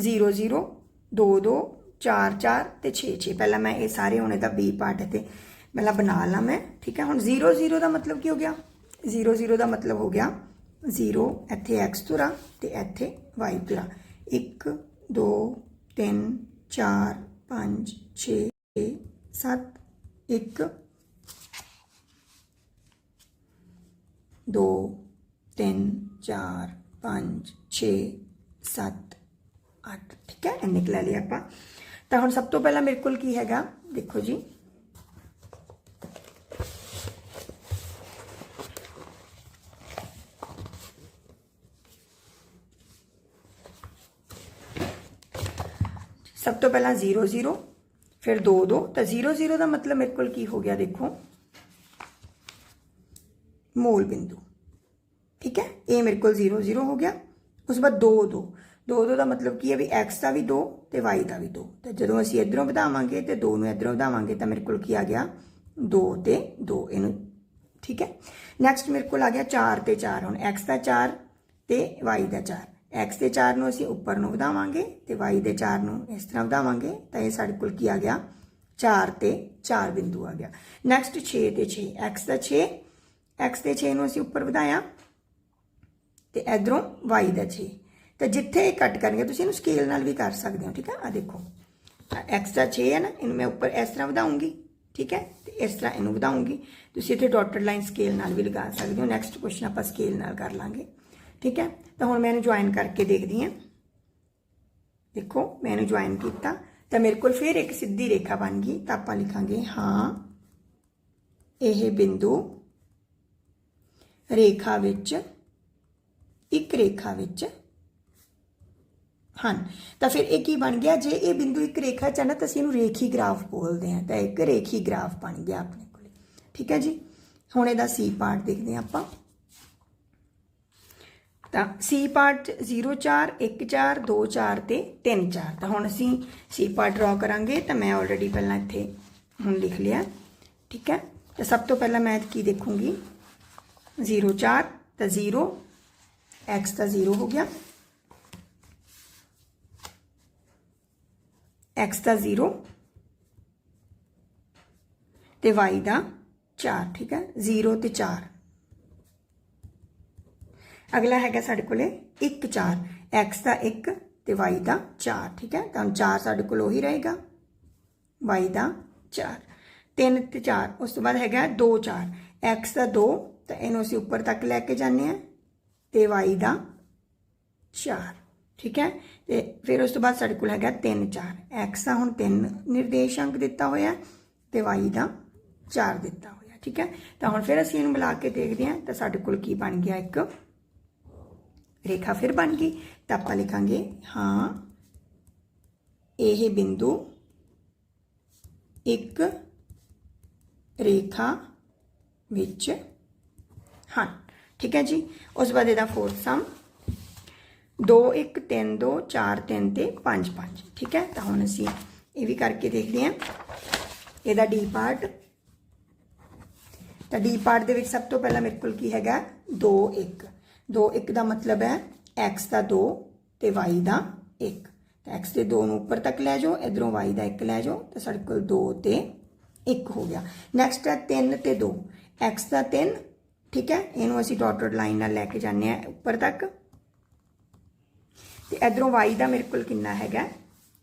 0 0 2 2 4 4 ਤੇ 6 6 ਪਹਿਲਾਂ ਮੈਂ ਇਹ ਸਾਰੇ ਹੁਣ ਇਹਦਾ ਬੀ ਪਾਰਟ ਤੇ ਪਹਿਲਾਂ ਬਣਾ ਲਾਂ ਮੈਂ। ਠੀਕ ਹੈ, ਹੁਣ 0 0 ਦਾ ਮਤਲਬ ਕੀ ਹੋ ਗਿਆ? 0 0 ਦਾ ਮਤਲਬ ਹੋ ਗਿਆ 0 ਇੱਥੇ x ਧੁਰਾ ਤੇ ਇੱਥੇ y ਧੁਰਾ। 1 2 3 4 5 6 7 1 2 3 4 5 6 7 8 ਠੀਕ ਹੈ ਇੰਨੇ ਕੁ ਲੈ ਲਿਆ ਆਪਾਂ ਤਾਂ ਹੁਣ ਸਭ ਤੋਂ ਪਹਿਲਾਂ ਮੇਰੇ ਕੋਲ ਕੀ ਹੈਗਾ ਦੇਖੋ ਜੀ ਸਭ ਤੋਂ ਪਹਿਲਾਂ 0 0 ਫਿਰ 2 2 ਤਾਂ 0 0 ਦਾ ਮਤਲਬ ਮੇਰੇ ਕੋਲ ਕੀ ਹੋ ਗਿਆ ਦੇਖੋ? ਮੂਲ ਬਿੰਦੂ। ਠੀਕ ਹੈ? ਇਹ ਮੇਰੇ ਕੋਲ 0 0 ਹੋ ਗਿਆ। ਉਸ ਤੋਂ ਬਾਅਦ 2 2 2 2 ਦਾ ਮਤਲਬ ਕੀ ਹੈ ਵੀ x ਦਾ ਵੀ 2 ਤੇ y ਦਾ ਵੀ 2 ਤੇ ਜਦੋਂ ਅਸੀਂ ਇਧਰੋਂ ਵਧਾਵਾਂਗੇ ਤੇ 2 ਨੂੰ ਇਧਰੋਂ ਵਧਾਵਾਂਗੇ ਤਾਂ ਮੇਰੇ ਕੋਲ ਕੀ ਆ ਗਿਆ? 2 ਤੇ 2 ਇਹਨੂੰ ਠੀਕ ਹੈ? ਨੈਕਸਟ ਮੇਰੇ ਕੋਲ ਆ ਗਿਆ 4 ਤੇ 4 ਹੁਣ x ਦਾ 4 ਤੇ y ਦਾ 4 x ਦੇ 4 ਨੂੰ ਅਸੀਂ ਉੱਪਰ ਨੂੰ ਵਧਾਵਾਂਗੇ ਤੇ y ਦੇ 4 ਨੂੰ ਇਸ ਤਰ੍ਹਾਂ ਵਧਾਵਾਂਗੇ, ਤਾਂ ਇਹ ਸਾਡੇ ਕੋਲ ਕੀ ਆ ਗਿਆ? 4 ਤੇ 4 ਬਿੰਦੂ ਆ ਗਿਆ। ਨੈਕਸਟ 6 ਤੇ 6 x ਦਾ 6 x ਦੇ 6 ਨੂੰ ਅਸੀਂ ਉੱਪਰ ਵਧਾਇਆ ਤੇ ਇਧਰੋਂ y ਦਾ 6 ਤਾਂ ਜਿੱਥੇ ਇਹ ਕੱਟ ਕਰਨਗੇ, ਤੁਸੀਂ ਇਹਨੂੰ ਸਕੇਲ ਨਾਲ ਵੀ ਕਰ ਸਕਦੇ ਹੋ, ਠੀਕ ਹੈ ਆ ਦੇਖੋ। x ਦਾ 6 ਹੈ ਨਾ, ਇਹਨੂੰ ਮੈਂ ਉੱਪਰ ਇਸ ਤਰ੍ਹਾਂ ਵਧਾਉਂਗੀ, ਠੀਕ ਹੈ? ਤੇ ਇਸ ਤਰ੍ਹਾਂ ਇਹਨੂੰ ਵਧਾਉਂਗੀ। ਤੁਸੀਂ ਇੱਥੇ ਡਾਟਡ ਲਾਈਨ ਸਕੇਲ ਨਾਲ ਵੀ ਲਗਾ ਸਕਦੇ ਹੋ। ਨੈਕਸਟ ਕੁਐਸਚਨ ਆਪਾਂ ਸਕੇਲ ਨਾਲ ਕਰ ਲਾਂਗੇ। ਠੀਕ ਹੈ? ਤਾਂ ਹੁਣ ਮੈਂ ਇਹਨੂੰ ਜੁਆਇਨ ਕਰਕੇ ਦੇਖਦੀ ਹਾਂ। ਦੇਖੋ, ਮੈਂ ਇਹਨੂੰ ਜੁਆਇਨ ਕੀਤਾ। ਤਾਂ ਮੇਰੇ ਕੋਲ ਫਿਰ ਇੱਕ ਸਿੱਧੀ ਰੇਖਾ ਬਣ ਗਈ। ਤਾਂ ਆਪਾਂ ਲਿਖਾਂਗੇ, ਹਾਂ, ਇਹ ਬਿੰਦੂ ਰੇਖਾ ਵਿੱਚ, ਇੱਕ ਰੇਖਾ ਵਿੱਚ ਹਨ। ਤਾਂ ਫਿਰ ਇਹ ਕੀ ਬਣ ਗਿਆ? ਜੇ ਇਹ ਬਿੰਦੂ ਇੱਕ ਰੇਖਾ ਚ ਹੈ ਨਾ, ਤਾਂ ਅਸੀਂ ਇਹਨੂੰ ਰੇਖੀ ਗ੍ਰਾਫ ਬੋਲਦੇ ਹਾਂ। ਤਾਂ ਇੱਕ ਰੇਖੀ ਗ੍ਰਾਫ ਬਣ ਗਿਆ ਆਪਣੇ ਕੋਲ। ਠੀਕ ਹੈ ਜੀ? ਹੁਣ ਇਹਦਾ ਸੀ ਪਾਰਟ ਦੇਖਦੇ ਹਾਂ ਆਪਾਂ। ਤਾਂ ਸੀ ਪਾਰਟ 0 4 1 4 2 4 ਤੇ 3 4 ਤਾਂ ਹੁਣ ਅਸੀਂ ਸੀ ਪਾਰਟ ਡਰਾ ਕਰਾਂਗੇ, ਤਾਂ ਮੈਂ ਆਲਰੇਡੀ ਪਹਿਲਾਂ ਇੱਥੇ ਹੁਣ ਲਿਖ ਲਿਆ, ਠੀਕ ਹੈ? ਤਾਂ ਸਭ ਤੋਂ ਪਹਿਲਾਂ ਮੈਂ ਕੀ ਦੇਖੂੰਗੀ? 0 4 ਤਾਂ 0 x ਦਾ 0 ਹੋ ਗਿਆ। X ਦਾ 0 ਤੇ y ਦਾ 4 ਠੀਕ ਹੈ? 0 ਤੇ 4 ਅਗਲਾ ਹੈਗਾ ਸਾਡੇ ਕੋਲੇ 1 4 x ਦਾ 1 ਤੇ y ਦਾ 4 ਠੀਕ ਹੈ? ਤਾਂ 4 ਸਾਡੇ ਕੋਲ ਉਹੀ ਰਹੇਗਾ। Y ਦਾ 4 3 ਤੇ 4 ਉਸ ਤੋਂ ਬਾਅਦ ਹੈਗਾ 2 4 x ਦਾ 2 ਤਾਂ ਇਹਨੂੰ ਅਸੀਂ ਉੱਪਰ ਤੱਕ ਲੈ ਕੇ ਜਾਂਦੇ ਆ ਤੇ y ਦਾ 4 ਠੀਕ ਹੈ? ਤੇ ਫਿਰ ਉਸ ਤੋਂ ਬਾਅਦ ਸਾਡੇ ਕੋਲ ਹੈਗਾ 3 4 x ਦਾ ਹੁਣ 3 ਅੰਕ ਦਿੱਤਾ ਹੋਇਆ ਤੇ y ਦਾ 4 ਦਿੱਤਾ ਹੋਇਆ, ਠੀਕ ਹੈ? ਤਾਂ ਹੁਣ ਫਿਰ ਅਸੀਂ ਇਹਨੂੰ ਮਿਲਾ ਕੇ ਦੇਖਦੇ ਹਾਂ ਤਾਂ ਸਾਡੇ ਕੋਲ ਕੀ ਬਣ ਗਿਆ ਇੱਕ ਰੇਖਾ ਫਿਰ ਬਣ ਗਈ ਤਾਂ ਆਪਾਂ ਲਿਖਾਂਗੇ, ਹਾਂ, ਇਹ ਬਿੰਦੂ ਇੱਕ ਰੇਖਾ ਵਿੱਚ ਹਨ। ਠੀਕ ਹੈ ਜੀ? ਉਸ ਬਾਅਦ ਇਹਦਾ ਫੋਰਥ ਸਮ 2 1 3 2 4 3 ਤੇ 5 5 ਠੀਕ ਹੈ? ਤਾਂ ਹੁਣ ਅਸੀਂ ਇਹ ਵੀ ਕਰਕੇ ਦੇਖਦੇ ਹਾਂ। ਇਹਦਾ ਡੀ ਪਾਰਟ ਤਾਂ ਡੀ ਪਾਰਟ ਦੇ ਵਿੱਚ ਸਭ ਤੋਂ ਪਹਿਲਾਂ ਮੇਰੇ ਕੋਲ ਕੀ ਹੈਗਾ? 2 1 2 1 ਦਾ ਮਤਲਬ ਹੈ x ਦਾ 2 ਤੇ y ਦਾ 1 ਤਾਂ x ਦੇ 2 ਨੂੰ ਉੱਪਰ ਤੱਕ ਲੈ ਜਾਓ, ਇਧਰੋਂ y ਦਾ 1 ਲੈ ਜਾਓ, ਤਾਂ ਸਾਡੇ ਕੋਲ 2 ਤੇ 1 ਹੋ ਗਿਆ। ਨੈਕਸਟ ਹੈ 3 ਤੇ 2 x ਦਾ 3 ਠੀਕ ਹੈ? ਇਹਨੂੰ ਅਸੀਂ ਡਾਟਡ ਲਾਈਨ ਨਾਲ ਲੈ ਕੇ ਜਾਂਦੇ ਆ ਉੱਪਰ ਤੱਕ। ਤੇ ਇਧਰੋਂ y ਦਾ ਮੇਰੇ ਕੋਲ ਕਿੰਨਾ ਹੈਗਾ?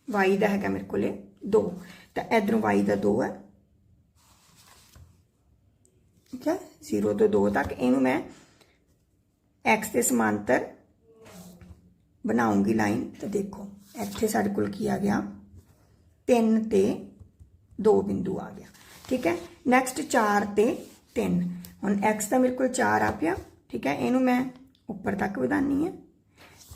y ਦਾ ਹੈਗਾ ਮੇਰੇ ਕੋਲੇ 2 ਤਾਂ ਇਧਰੋਂ y ਦਾ 2 ਹੈ। ਠੀਕ ਹੈ? 0 ਤੋਂ 2 ਤੱਕ ਇਹਨੂੰ ਮੈਂ x ਦੇ ਸਮਾਂਤਰ ਬਣਾਉਂਗੀ ਲਾਈਨ ਤਾਂ ਦੇਖੋ, ਇੱਥੇ ਸਾਡੇ ਕੋਲ ਕੀ ਆ ਗਿਆ? 3 ਤੇ 2 ਬਿੰਦੂ ਆ ਗਿਆ। ਠੀਕ ਹੈ? ਨੈਕਸਟ 4 ਤੇ 3 ਹੁਣ x ਦਾ ਮੇਰੇ ਕੋਲ 4 ਆ ਪਿਆ। ਠੀਕ ਹੈ? ਇਹਨੂੰ ਮੈਂ ਉੱਪਰ ਤੱਕ ਵਧਾਨੀ ਹੈ।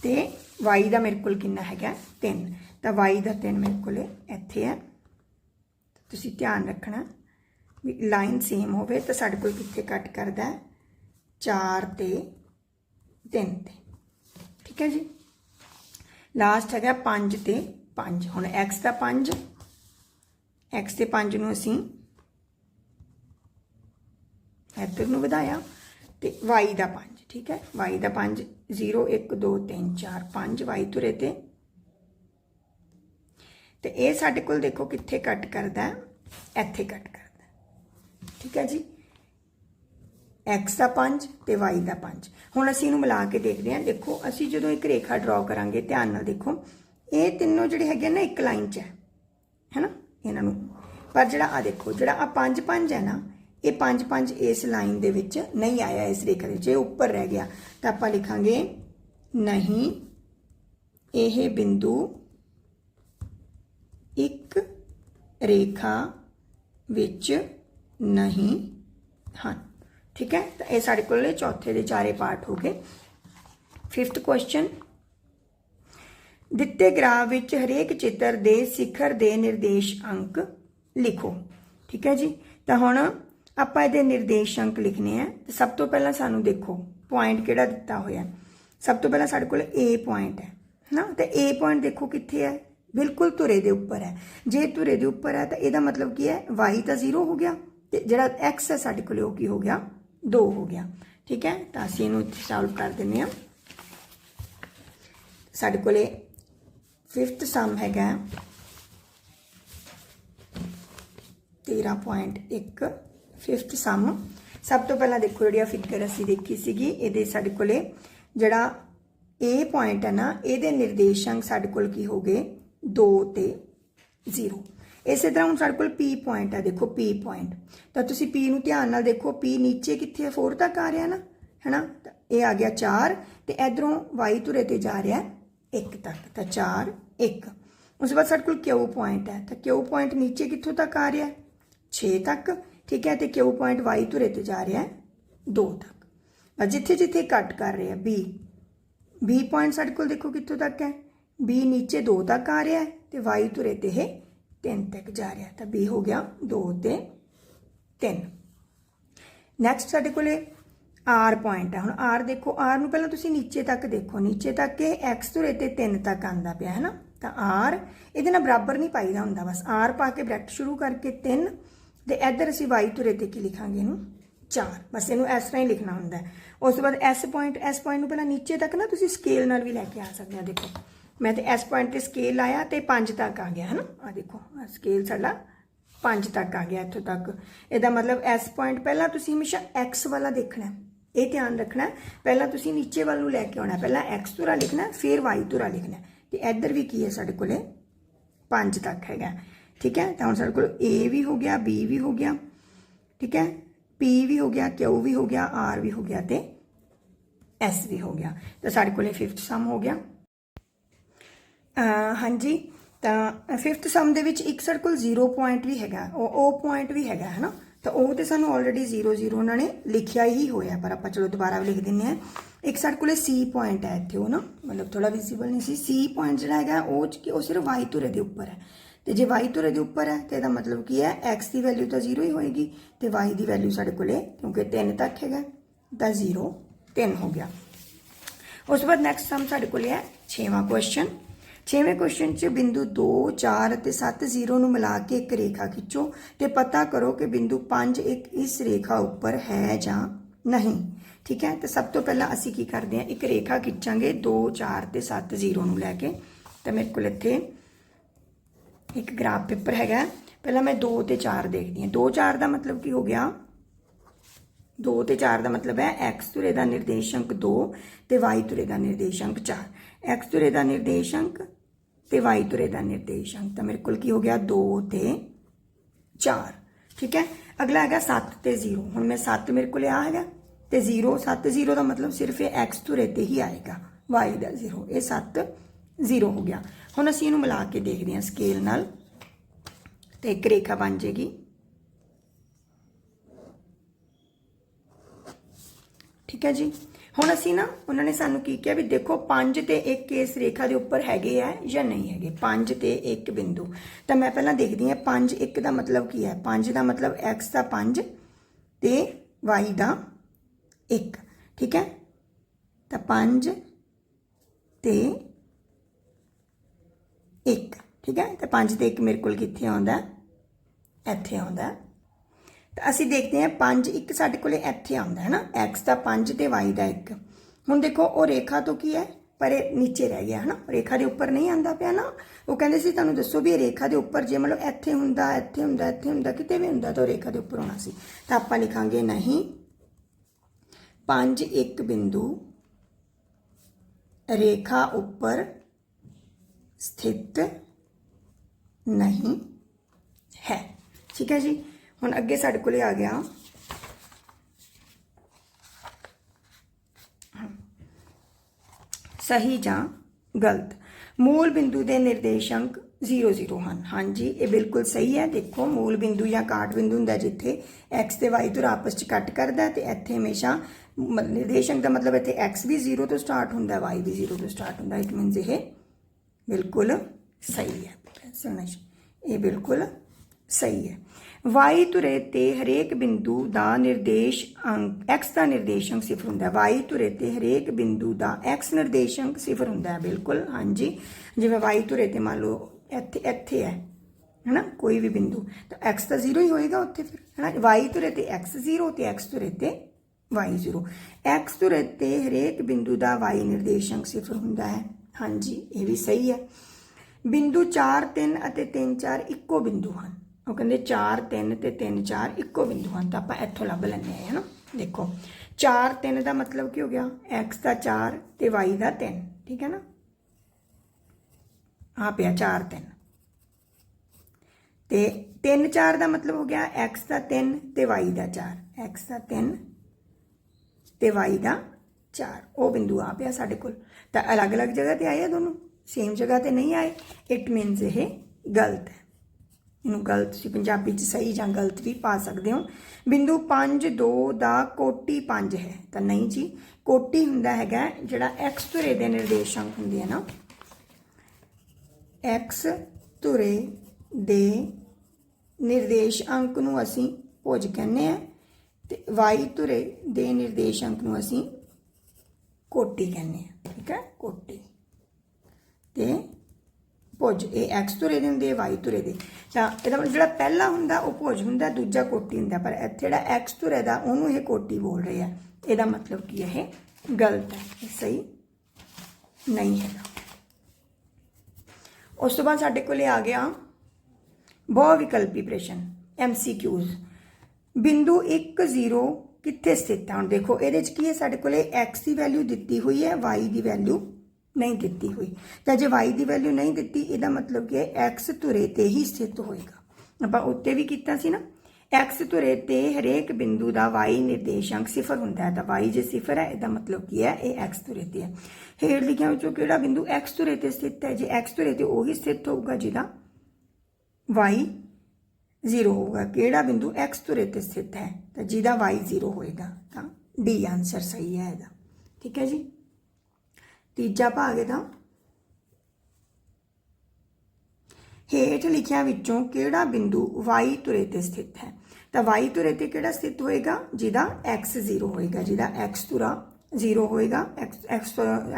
ਤੇ y ਦਾ ਮੇਰੇ ਕੋਲ ਕਿੰਨਾ ਹੈਗਾ? 3 ਤਾਂ y ਦਾ 3 ਮੇਰੇ ਕੋਲ ਇੱਥੇ ਹੈ। ਤੁਸੀਂ ਧਿਆਨ ਰੱਖਣਾ ਵੀ ਲਾਈਨ ਸੇਮ ਹੋਵੇ ਤਾਂ ਸਾਡੇ ਕੋਲ ਕਿੱਥੇ ਕੱਟ ਕਰਦਾ ਹੈ? 4 ਤੇ 3 ਤੇ। ਠੀਕ ਹੈ ਜੀ? ਲਾਸਟ ਹੈਗਾ 5 ਤੇ 5 ਹੁਣ x ਦਾ 5 x ਤੇ 5 ਨੂੰ ਅਸੀਂ ਇੱਧਰ ਨੂੰ ਵਧਾਇਆ ਤੇ y ਦਾ 5 ਠੀਕ ਹੈ? Y ਦਾ 5 0 1 2 3 4 5 y ਤੁਰੇ ਤੇ। ਤੇ ਇਹ ਸਾਡੇ ਕੋਲ ਦੇਖੋ ਕਿੱਥੇ ਕੱਟ ਕਰਦਾ ਇੱਥੇ ਕੱਟ ਕਰਦਾ ਠੀਕ ਹੈ ਜੀ? X ਦਾ 5 ਤੇ y ਦਾ 5 ਹੁਣ ਅਸੀਂ ਇਹਨੂੰ ਮਿਲਾ ਕੇ ਦੇਖਦੇ ਹਾਂ। ਦੇਖੋ, ਅਸੀਂ ਜਦੋਂ ਇੱਕ ਰੇਖਾ ਡਰਾ ਕਰਾਂਗੇ, ਧਿਆਨ ਨਾਲ ਦੇਖੋ, ਇਹ ਤਿੰਨੋਂ ਜਿਹੜੇ ਹੈਗੇ ਨਾ, ਇੱਕ ਲਾਈਨ 'ਚ ਹੈ। ਹੈਨਾ ਇਹਨਾਂ ਨੂੰ। ਪਰ ਜਿਹੜਾ ਆ ਦੇਖੋ, ਜਿਹੜਾ ਆ 5 5 ਹੈ ਨਾ, ਇਹ 5 5 ਇਸ ਲਾਈਨ ਦੇ ਵਿੱਚ ਨਹੀਂ ਆਇਆ, ਇਸ ਰੇਖਾ ਦੇ ਵਿੱਚ। ਇਹ ਉੱਪਰ ਰਹਿ ਗਿਆ। ਤਾਂ ਆਪਾਂ ਲਿਖਾਂਗੇ, ਨਹੀਂ, ਇਹ ਬਿੰਦੂ ਇੱਕ ਰੇਖਾ ਵਿੱਚ ਨਹੀਂ ਹਨ। ਠੀਕ ਹੈ? ਤਾਂ ਇਹ ਸਾਡੇ ਕੋਲ ਚੌਥੇ ਦੇ ਚਾਰੇ ਪਾਰਟ ਹੋ ਗਏ। ਫਿਫਥ ਕੁਐਸਚਨ ਦਿੱਤੇ ਗ੍ਰਾਫ ਵਿੱਚ ਹਰੇਕ ਚਿੱਤਰ ਦੇ ਸਿਖਰ ਦੇ ਨਿਰਦੇਸ਼ ਅੰਕ ਲਿਖੋ। ਠੀਕ ਹੈ ਜੀ? ਤਾਂ ਹੁਣ ਆਪਾਂ ਇਹਦੇ ਨਿਰਦੇਸ਼ ਅੰਕ ਲਿਖਨੇ ਆ। ਤੇ ਸਭ ਤੋਂ ਪਹਿਲਾਂ ਸਾਨੂੰ ਦੇਖੋ ਪੁਆਇੰਟ ਕਿਹੜਾ ਦਿੱਤਾ ਹੋਇਆ। ਸਭ ਤੋਂ ਪਹਿਲਾਂ ਸਾਡੇ ਕੋਲ A ਪੁਆਇੰਟ ਹੈ ਨਾ ਤੇ A ਪੁਆਇੰਟ ਦੇਖੋ ਕਿੱਥੇ ਹੈ? ਬਿਲਕੁਲ ਧੁਰੇ ਦੇ ਉੱਪਰ ਹੈ। ਜੇ ਧੁਰੇ ਦੇ ਉੱਪਰ ਹੈ ਤਾਂ ਇਹਦਾ ਮਤਲਬ ਕੀ ਹੈ? y ਤਾਂ 0 ਹੋ ਗਿਆ। ਤੇ ਜਿਹੜਾ x ਹੈ ਸਾਡੇ ਕੋਲ ਉਹ ਕੀ ਹੋ ਗਿਆ? 2 ਹੋ ਗਿਆ। ਠੀਕ ਹੈ? ਤਾਂ ਅਸੀਂ ਇਹਨੂੰ ਇੱਥੇ ਸੋਲਵ ਕਰ ਦਿੰਨੇ ਆ ਸਾਡੇ ਕੋਲੇ ਫਿਫਥ ਸਮ ਹੈਗਾ 13.1 ਫਿਫਥ ਸਮ ਸਭ ਤੋਂ ਪਹਿਲਾਂ ਦੇਖੋ ਜਿਹੜੀ ਆ ਫਿਗਰ ਅਸੀਂ ਦੇਖੀ ਸੀਗੀ, ਇਹਦੇ ਸਾਡੇ ਕੋਲੇ ਜਿਹੜਾ A ਪੁਆਇੰਟ ਹੈ ਨਾ, ਇਹਦੇ ਨਿਰਦੇਸ਼ਾਂਕ ਸਾਡੇ ਕੋਲ ਕੀ ਹੋ ਗਏ? 2 ਤੇ 0 ਇਸੇ ਤਰ੍ਹਾਂ ਹੁਣ ਸਾਡੇ ਕੋਲ P ਪੁਆਇੰਟ ਹੈ ਦੇਖੋ P ਪੁਆਇੰਟ ਤਾਂ ਤੁਸੀਂ P ਨੂੰ ਧਿਆਨ ਨਾਲ ਦੇਖੋ, P ਨੀਚੇ ਕਿੱਥੇ ਹੈ 4 ਤੱਕ ਆ ਰਿਹਾ ਨਾ, ਹੈਨਾ? ਤਾਂ ਇਹ ਆ ਗਿਆ 4 ਤੇ ਇਧਰੋਂ y ਧੁਰੇ ਤੇ ਜਾ ਰਿਹਾ 1 ਤੱਕ, ਤਾਂ 4 1 ਉਸ ਤੋਂ ਬਾਅਦ ਸਾਡੇ ਕੋਲ Q ਪੁਆਇੰਟ ਹੈ ਤਾਂ Q ਪੁਆਇੰਟ ਨੀਚੇ ਕਿੱਥੋਂ ਤੱਕ ਆ ਰਿਹਾ? 6 ਤੱਕ, ਠੀਕ ਹੈ? ਤੇ Q ਪੁਆਇੰਟ y ਧੁਰੇ ਤੇ ਜਾ ਰਿਹਾ 2 ਤੱਕ। ਬਸ ਜਿੱਥੇ ਜਿੱਥੇ ਕੱਟ ਕਰ ਰਿਹਾ, B B ਪੁਆਇੰਟ ਸਾਡੇ ਕੋਲ ਦੇਖੋ ਕਿੱਥੋਂ ਤੱਕ ਹੈ? B ਨੀਚੇ 2 ਤੱਕ ਆ ਰਿਹਾ ਹੈ, ਤੇ y ਧੁਰੇ ਤੇ ਇਹ 3 ਤੱਕ ਜਾ ਰਿਹਾ ਤਾਂ B ਹੋ ਗਿਆ 2 ਤੇ 3 ਨੈਕਸਟ ਸਾਡੇ ਕੋਲੇ R ਪੁਆਇੰਟ ਹੈ ਹੁਣ R ਦੇਖੋ, R ਨੂੰ ਪਹਿਲਾਂ ਤੁਸੀਂ ਨੀਚੇ ਤੱਕ ਦੇਖੋ। ਨੀਚੇ ਤੱਕ ਇਹ x ਧੁਰੇ ਤੇ 3 ਤੱਕ ਆਂਦਾ ਪਿਆ ਹੈ ਨਾ ਤਾਂ R ਇਹਦੇ ਨਾਲ ਬਰਾਬਰ ਨਹੀਂ ਪਾਈਦਾ ਹੁੰਦਾ। ਬਸ R ਪਾ ਕੇ ਬ੍ਰੈਕਟ ਸ਼ੁਰੂ ਕਰਕੇ 3 ਤੇ ਇੱਧਰ ਅਸੀਂ y ਧੁਰੇ ਤੇ ਕੀ ਲਿਖਾਂਗੇ ਇਹਨੂੰ? 4 ਬਸ ਇਹਨੂੰ ਇਸ ਤਰ੍ਹਾਂ ਹੀ ਲਿਖਣਾ ਹੁੰਦਾ। ਉਸ ਤੋਂ ਬਾਅਦ S ਪੁਆਇੰਟ S ਪੁਆਇੰਟ ਨੂੰ ਪਹਿਲਾਂ ਨੀਚੇ ਤੱਕ ਨਾ ਤੁਸੀਂ ਸਕੇਲ ਨਾਲ ਵੀ ਲੈ ਕੇ ਆ ਸਕਦੇ ਆ। ਦੇਖੋ ਮੈਂ ਤੇ S ਪੁਆਇੰਟ ਤੇ ਸਕੇਲ ਲਾਇਆ ਤੇ 5 ਤੱਕ ਆ ਗਿਆ ਹੈ ਨਾ ਆ ਦੇਖੋ ਸਕੇਲ ਸਾਡਾ 5 ਤੱਕ ਆ ਗਿਆ ਇੱਥੋਂ ਤੱਕ। ਇਹਦਾ ਮਤਲਬ S ਪੁਆਇੰਟ ਪਹਿਲਾਂ ਤੁਸੀਂ ਹਮੇਸ਼ਾ X ਵਾਲਾ ਦੇਖਣਾ ਇਹ ਧਿਆਨ ਰੱਖਣਾ ਪਹਿਲਾਂ ਤੁਸੀਂ ਨੀਚੇ ਵੱਲ ਨੂੰ ਲੈ ਕੇ ਆਉਣਾ ਪਹਿਲਾਂ X ਧੁਰਾ ਲਿਖਣਾ ਫਿਰ Y ਧੁਰਾ ਲਿਖਣਾ ਹੈ। ਤੇ ਇੱਧਰ ਵੀ ਕੀ ਹੈ ਸਾਡੇ ਕੋਲੇ? 5 ਤੱਕ ਹੈਗਾ ਠੀਕ ਹੈ? ਤਾਂ ਹੁਣ ਸਾਡੇ ਕੋਲ A ਵੀ ਹੋ ਗਿਆ, B ਵੀ ਹੋ ਗਿਆ। ਠੀਕ ਹੈ? P ਵੀ ਹੋ ਗਿਆ, Q ਵੀ ਹੋ ਗਿਆ, R ਵੀ ਹੋ ਗਿਆ ਤੇ S ਵੀ ਹੋ ਗਿਆ। ਤਾਂ ਸਾਡੇ ਕੋਲੇ 5th ਸਮ ਹੋ ਗਿਆ। ਹਾਂਜੀ, ਤਾਂ ਫਿਫਥ ਸਮ ਦੇ ਵਿੱਚ ਇੱਕ ਸਾਡੇ ਕੋਲ 0 ਪੁਆਇੰਟ ਵੀ ਹੈਗਾ, ਉਹ ਉਹ ਪੁਆਇੰਟ ਵੀ ਹੈਗਾ ਹੈ ਨਾ ਤਾਂ ਉਹ ਤੇ ਸਾਨੂੰ ਆਲਰੇਡੀ 0 0 ਉਹਨਾਂ ਨੇ ਲਿਖਿਆ ਹੀ ਹੋਇਆ, ਪਰ ਆਪਾਂ ਚਲੋ ਦੁਬਾਰਾ ਵੀ ਲਿਖ ਦਿੰਨੇ ਆ ਇੱਕ ਸਾਡੇ ਕੋਲੇ C ਪੁਆਇੰਟ ਹੈ ਇੱਥੇ, ਉਹ ਨਾ, ਮਤਲਬ ਥੋੜਾ ਵਿਜ਼ੀਬਲ ਨਹੀਂ ਸੀ। C ਪੁਆਇੰਟ ਜਿਹੜਾ ਹੈਗਾ, ਉਹ ਚ ਕਿ ਉਹ ਸਿਰਫ y ਧੁਰੇ ਦੇ ਉੱਪਰ ਹੈ। ਤੇ ਜੇ y ਧੁਰੇ ਦੇ ਉੱਪਰ ਹੈ, ਤੇ ਇਹਦਾ ਮਤਲਬ ਕੀ ਹੈ, x ਦੀ ਵੈਲਿਊ ਤਾਂ 0 ਹੀ ਹੋਏਗੀ, ਤੇ y ਦੀ ਵੈਲਿਊ ਸਾਡੇ ਕੋਲੇ, ਕਿਉਂਕਿ 3 ਤੱਕ ਹੈਗਾ, ਤਾਂ 0 3 ਹੋ ਗਿਆ। ਉਸ ਤੋਂ ਬਾਅਦ ਨੈਕਸਟ ਸਮ ਸਾਡੇ ਕੋਲ ਹੈ 6ਵਾਂ ਕੁਐਸਚਨ ਛੇਵੇਂ ਕੁਐਸਚਨ 'ਚ ਬਿੰਦੂ 2 4 ਅਤੇ 7 0 ਨੂੰ ਮਿਲਾ ਕੇ ਇੱਕ ਰੇਖਾ ਖਿੱਚੋ ਤੇ ਪਤਾ ਕਰੋ ਕਿ ਬਿੰਦੂ 5 ਇੱਕ ਇਸ ਰੇਖਾ ਉੱਪਰ ਹੈ ਜਾਂ ਨਹੀਂ। ਠੀਕ ਹੈ? ਤੇ ਸਭ ਤੋਂ ਪਹਿਲਾਂ ਅਸੀਂ ਕੀ ਕਰਦੇ ਹਾਂ? ਇੱਕ ਰੇਖਾ ਖਿੱਚਾਂਗੇ 2 4 ਤੇ 7 ਜ਼ੀਰੋ ਨੂੰ ਲੈ ਕੇ। ਤਾਂ ਮੇਰੇ ਕੋਲ ਇੱਥੇ ਇੱਕ ਗ੍ਰਾਫ ਪੇਪਰ ਹੈਗਾ। ਪਹਿਲਾਂ ਮੈਂ 2 ਤੇ 4 ਦੇਖਦੀ ਹਾਂ। 2 4 ਦਾ ਮਤਲਬ ਕੀ ਹੋ ਗਿਆ? 2 ਤੇ 4 ਦਾ ਮਤਲਬ ਹੈ x ਧੁਰੇ ਦਾ ਨਿਰਦੇਸ਼ਾਂਕ 2 ਤੇ y ਧੁਰੇ ਦਾ ਨਿਰਦੇਸ਼ਾਂਕ 4 x ਧੁਰੇ ਦਾ ਨਿਰਦੇਸ਼ਾਂਕ ਤੇ y ਧੁਰੇ ਦਾ ਨਿਰਦੇਸ਼ ਅੰਕ ਤਾਂ ਮੇਰੇ ਕੋਲ ਕੀ ਹੋ ਗਿਆ? 2 ਤੇ 4 ਠੀਕ ਹੈ? ਅਗਲਾ ਹੈਗਾ 7 ਤੇ 0 ਹੁਣ ਮੈਂ 7 ਮੇਰੇ ਕੋਲ ਆ ਹੈਗਾ ਤੇ 0 7 0 ਦਾ ਮਤਲਬ ਸਿਰਫ ਇਹ x ਧੁਰੇ ਤੇ ਹੀ ਆਏਗਾ। y ਦਾ 0 ਇਹ 7 0 ਹੋ ਗਿਆ। ਹੁਣ ਅਸੀਂ ਇਹਨੂੰ ਮਿਲਾ ਕੇ ਦੇਖਦੇ ਹਾਂ ਸਕੇਲ ਨਾਲ। ਤੇ ਇੱਕ ਰੇਖਾ ਬਣ ਜੇਗੀ। ਠੀਕ ਹੈ ਜੀ? ਹੁਣ ਅਸੀਂ ਨਾ, ਉਹਨਾਂ ਨੇ ਸਾਨੂੰ ਕੀ ਕਿਹਾ ਵੀ ਦੇਖੋ 5 ਤੇ 1 ਇਸ ਰੇਖਾ ਦੇ ਉੱਪਰ ਹੈਗੇ ਆ ਜਾਂ ਨਹੀਂ ਹੈਗੇ? 5 ਤੇ 1 ਬਿੰਦੂ। ਤਾਂ ਮੈਂ ਪਹਿਲਾਂ ਦੇਖਦੀ ਹਾਂ 5 1 ਦਾ ਮਤਲਬ ਕੀ ਹੈ? 5 ਦਾ ਮਤਲਬ x ਦਾ 5 ਤੇ y ਦਾ 1 ਠੀਕ ਹੈ? ਤਾਂ 5 ਤੇ 1 ਠੀਕ ਹੈ? ਤਾਂ 5 ਤੇ 1 ਮੇਰੇ ਕੋਲ ਕਿੱਥੇ ਆਉਂਦਾ? ਇੱਥੇ ਆਉਂਦਾ। ਤਾਂ ਅਸੀਂ ਦੇਖਦੇ ਹਾਂ 5 1 ਸਾਡੇ ਕੋਲੇ ਇੱਥੇ ਆਉਂਦਾ ਹੈ ਨਾ, x ਦਾ 5 ਤੇ y ਦਾ 1 ਹੁਣ ਦੇਖੋ, ਉਹ ਰੇਖਾ ਤੋਂ ਕੀ ਹੈ? ਪਰ ਇਹ ਨੀਚੇ ਰਹਿ ਗਿਆ ਹੈ ਨਾ ਰੇਖਾ ਦੇ ਉੱਪਰ ਨਹੀਂ ਆਂਦਾ ਪਿਆ ਨਾ। ਉਹ ਕਹਿੰਦੇ ਸੀ, ਤੁਹਾਨੂੰ ਦੱਸੋ ਵੀ ਇਹ ਰੇਖਾ ਦੇ ਉੱਪਰ ਜੇ ਮਤਲਬ ਇੱਥੇ ਹੁੰਦਾ ਇੱਥੇ ਹੁੰਦਾ ਇੱਥੇ ਹੁੰਦਾ, ਕਿਤੇ ਵੀ ਹੁੰਦਾ ਤਾਂ ਉਹ ਰੇਖਾ ਦੇ ਉੱਪਰ ਹੋਣਾ ਸੀ। ਤਾਂ ਆਪਾਂ ਲਿਖਾਂਗੇ ਨਹੀਂ। 5 1 ਬਿੰਦੂ। ਰੇਖਾ ਉੱਪਰ ਸਥਿਤ ਨਹੀਂ ਹੈ। ਠੀਕ ਹੈ ਜੀ? ਹੁਣ ਅੱਗੇ ਸਾਡੇ ਕੋਲੇ ਆ ਗਿਆ। ਸਹੀ ਜਾਂ ਗਲਤ? ਮੂਲ ਬਿੰਦੂ ਦੇ ਨਿਰਦੇਸ਼ਾਂਕ 00 ਹਨ। ਹਾਂਜੀ, ਇਹ ਬਿਲਕੁਲ ਸਹੀ ਹੈ। ਦੇਖੋ, ਮੂਲ ਬਿੰਦੂ ਜਾਂ ਕਾਟ ਬਿੰਦੂ ਹੁੰਦਾ ਜਿੱਥੇ x ਤੇ y ਤੋਂ ਆਪਸ ਚ ਕੱਟ ਕਰਦਾ ਹੈ ਤੇ ਇੱਥੇ ਹਮੇਸ਼ਾ ਮ- ਨਿਰਦੇਸ਼ਾਂਕ ਦਾ ਮਤਲਬ ਇੱਥੇ x ਵੀ 0 ਤੋਂ ਸਟਾਰਟ ਹੁੰਦਾ ਹੈ, y ਵੀ 0 ਤੋਂ ਸਟਾਰਟ ਹੁੰਦਾ ਇਟ ਮੀਨਸ ਇਹ ਬਿਲਕੁਲ ਸਹੀ ਹੈ। ਸੁਣੋ ਇਹ ਬਿਲਕੁਲ ਸਹੀ ਹੈ। Y ਧੁਰੇ ਤੇ ਹਰੇਕ ਬਿੰਦੂ ਦਾ ਨਿਰਦੇਸ਼ ਅੰਕ, x ਦਾ ਨਿਰਦੇਸ਼ਾਂਕ ਸਿਫਰ ਹੁੰਦਾ ਹੈ। y ਧੁਰੇ ਤੇ ਹਰੇਕ ਬਿੰਦੂ ਦਾ x ਨਿਰਦੇਸ਼ਾਂਕ ਸਿਫਰ ਹੁੰਦਾ ਹੈ। ਬਿਲਕੁਲ, ਹਾਂਜੀ। ਜਿਵੇਂ y ਧੁਰੇ ਤੇ ਮੰਨ ਲਓ ਇੱਥੇ ਇੱਥੇ ਹੈ, ਹੈਨਾ? ਕੋਈ ਵੀ ਬਿੰਦੂ। ਤਾਂ x ਤਾਂ 0 ਹੀ ਹੋਏਗਾ ਉੱਥੇ ਫਿਰ, ਹੈਨਾ? y ਧੁਰੇ ਤੇ x 0 ਤੇ x ਧੁਰੇ ਤੇ y 0 x ਧੁਰੇ ਤੇ ਹਰੇਕ ਬਿੰਦੂ ਦਾ y ਨਿਰਦੇਸ਼ਾਂਕ ਸਿਫਰ ਹੁੰਦਾ ਹੈ। ਹਾਂਜੀ, ਇਹ ਵੀ ਸਹੀ ਹੈ। ਬਿੰਦੂ 4 3 ਅਤੇ 3 4 ਇੱਕੋ ਬਿੰਦੂ ਹਨ। ਉਹ ਕਹਿੰਦੇ 4 3 ਤੇ 3 4 ਇੱਕੋ ਬਿੰਦੂ ਹਨ ਤਾਂ ਆਪਾਂ ਇੱਥੋਂ ਲੱਭ ਲੈਂਦੇ ਹਾਂ, ਹਨਾ? ਦੇਖੋ 4 3 ਦਾ ਮਤਲਬ ਕੀ ਹੋ ਗਿਆ? X ਦਾ 4 ਤੇ y ਦਾ 3 ਠੀਕ ਹੈ ਨਾ? ਆ ਪਿਆ 4 3 ਤੇ 3 4 ਦਾ ਮਤਲਬ ਹੋ ਗਿਆ x ਦਾ 3 ਤੇ y ਦਾ 4 x ਦਾ 3 ਤੇ y ਦਾ 4 ਉਹ ਬਿੰਦੂ ਆ ਪਿਆ ਸਾਡੇ ਕੋਲ। ਤਾਂ ਅਲੱਗ-ਅਲੱਗ ਜਗ੍ਹਾ ਤੇ ਆਏ ਆ ਦੋਨੋਂ? ਸੇਮ ਜਗ੍ਹਾ ਤੇ ਨਹੀਂ ਆਏ। ਇਟ ਮੀਨਸ ਇਹ ਗਲਤ ਹੈ। ਇਹਨੂੰ ਗਲਤ ਤੁਸੀਂ ਪੰਜਾਬੀ ਚ ਸਹੀ ਜਾਂ ਗਲਤ ਵੀ ਪਾ ਸਕਦੇ ਹੋ। ਬਿੰਦੂ 5 2 ਦਾ ਕੋਟੀ 5 ਹੈ। ਤਾਂ ਨਹੀਂ ਜੀ, ਕੋਟੀ ਹੁੰਦਾ ਹੈਗਾ ਜਿਹੜਾ x ਧੁਰੇ ਦੇ ਨਿਰਦੇਸ਼ਾਂਕ ਹੁੰਦੇ ਆ ਨਾ। X ਧੁਰੇ ਦੇ ਨਿਰਦੇਸ਼ ਅੰਕ ਨੂੰ ਅਸੀਂ ਭੁਜ ਕਹਿੰਦੇ ਆ ਤੇ y ਧੁਰੇ ਦੇ ਨਿਰਦੇਸ਼ ਅੰਕ ਨੂੰ ਅਸੀਂ ਕੋਟੀ ਕਹਿੰਦੇ ਆ। ਠੀਕ ਹੈ? ਕੋਟੀ। ਤੇ ਭੁਜ, ਇਹ ਐਕਸ ਧੁਰੇ ਦੇ ਹੁੰਦੇ ਵਾਈ ਧੁਰੇ ਦੇ। ਤਾਂ ਇਹਦਾ ਮਤਲਬ ਜਿਹੜਾ ਪਹਿਲਾ ਹੁੰਦਾ, ਉਹ ਭੁਜ ਹੁੰਦਾ, ਦੂਜਾ ਕੋਟੀ ਹੁੰਦਾ। ਪਰ ਇੱਥੇ ਜਿਹੜਾ ਐਕਸ ਧੁਰੇ ਦਾ, ਉਹਨੂੰ ਇਹ ਕੋਟੀ ਬੋਲ ਰਹੇ ਆ। ਇਹਦਾ ਮਤਲਬ ਕੀ ਹੈ ਇਹ? ਗਲਤ ਹੈ ਇਹ ਸਹੀ ਨਹੀਂ ਹੈਗਾ ਉਸ ਤੋਂ ਬਾਅਦ ਸਾਡੇ ਕੋਲੇ ਆ ਗਿਆ ਬਹੁ ਵਿਕਲਪੀ ਪ੍ਰਸ਼ਨ ਐਮਸੀਕਿਊਜ਼ ਬਿੰਦੂ 1 0 ਕਿੱਥੇ ਸਥਿਤ ਹੈ ਹੁਣ ਦੇਖੋ, ਇਹਦੇ ਚ ਕੀ ਹੈ? ਸਾਡੇ ਕੋਲੇ x ਦੀ ਵੈਲਿਊ ਦਿੱਤੀ ਹੋਈ ਹੈ, y ਦੀ ਵੈਲਿਊ ਨਹੀਂ ਦਿੱਤੀ ਹੋਈ। ਤਾਂ ਜੇ y ਦੀ ਵੈਲਿਊ ਨਹੀਂ ਦਿੱਤੀ, ਇਹਦਾ ਮਤਲਬ ਕਿ ਹੈ, x ਧੁਰੇ ਤੇ ਹੀ ਸਥਿਤ ਹੋਏਗਾ। ਆਪਾਂ ਉੱਤੇ ਵੀ ਕੀਤਾ ਸੀ ਨਾ। x ਧੁਰੇ ਤੇ ਹਰੇਕ ਬਿੰਦੂ ਦਾ y ਨਿਰਦੇਸ਼ਾਂਕ ਸਿਫਰ ਹੁੰਦਾ ਹੈ। ਤਾਂ y ਜੇ ਸਿਫਰ ਹੈ, ਇਹਦਾ ਮਤਲਬ ਕੀ ਹੈ, ਇਹ x ਧੁਰੇ ਤੇ ਹੈ। ਹੇਠ ਲਿਖਿਆ ਵਿੱਚੋਂ ਕਿਹੜਾ ਬਿੰਦੂ x ਧੁਰੇ ਤੇ ਸਥਿਤ ਹੈ? ਜੇ x ਧੁਰੇ ਤੇ ਉਹੀ ਸਥਿਤ ਹੋਊਗਾ, ਜਿਹਦਾ y 0 ਹੋਊਗਾ। ਕਿਹੜਾ ਬਿੰਦੂ x ਧੁਰੇ ਤੇ ਸਥਿਤ ਹੈ? ਤਾਂ ਜਿਹਦਾ y 0 ਹੋਏਗਾ। ਤਾਂ D ਆਨਸਰ ਸਹੀ ਹੈ ਇਹਦਾ। ਠੀਕ ਹੈ ਜੀ? ਤੀਜਾ ਭਾਗ ਇਹਦਾ। ਹੇਠ ਲਿਖਿਆ ਵਿੱਚੋਂ ਕਿਹੜਾ ਬਿੰਦੂ y ਧੁਰੇ ਤੇ ਸਥਿਤ ਹੈ? ਤਾਂ y ਧੁਰੇ ਤੇ ਕਿਹੜਾ ਸਥਿਤ ਹੋਏਗਾ? ਜਿਹਦਾ x 0 ਹੋਏਗਾ, ਜਿਹਦਾ x ਧੁਰਾ 0 ਹੋਏਗਾ, x x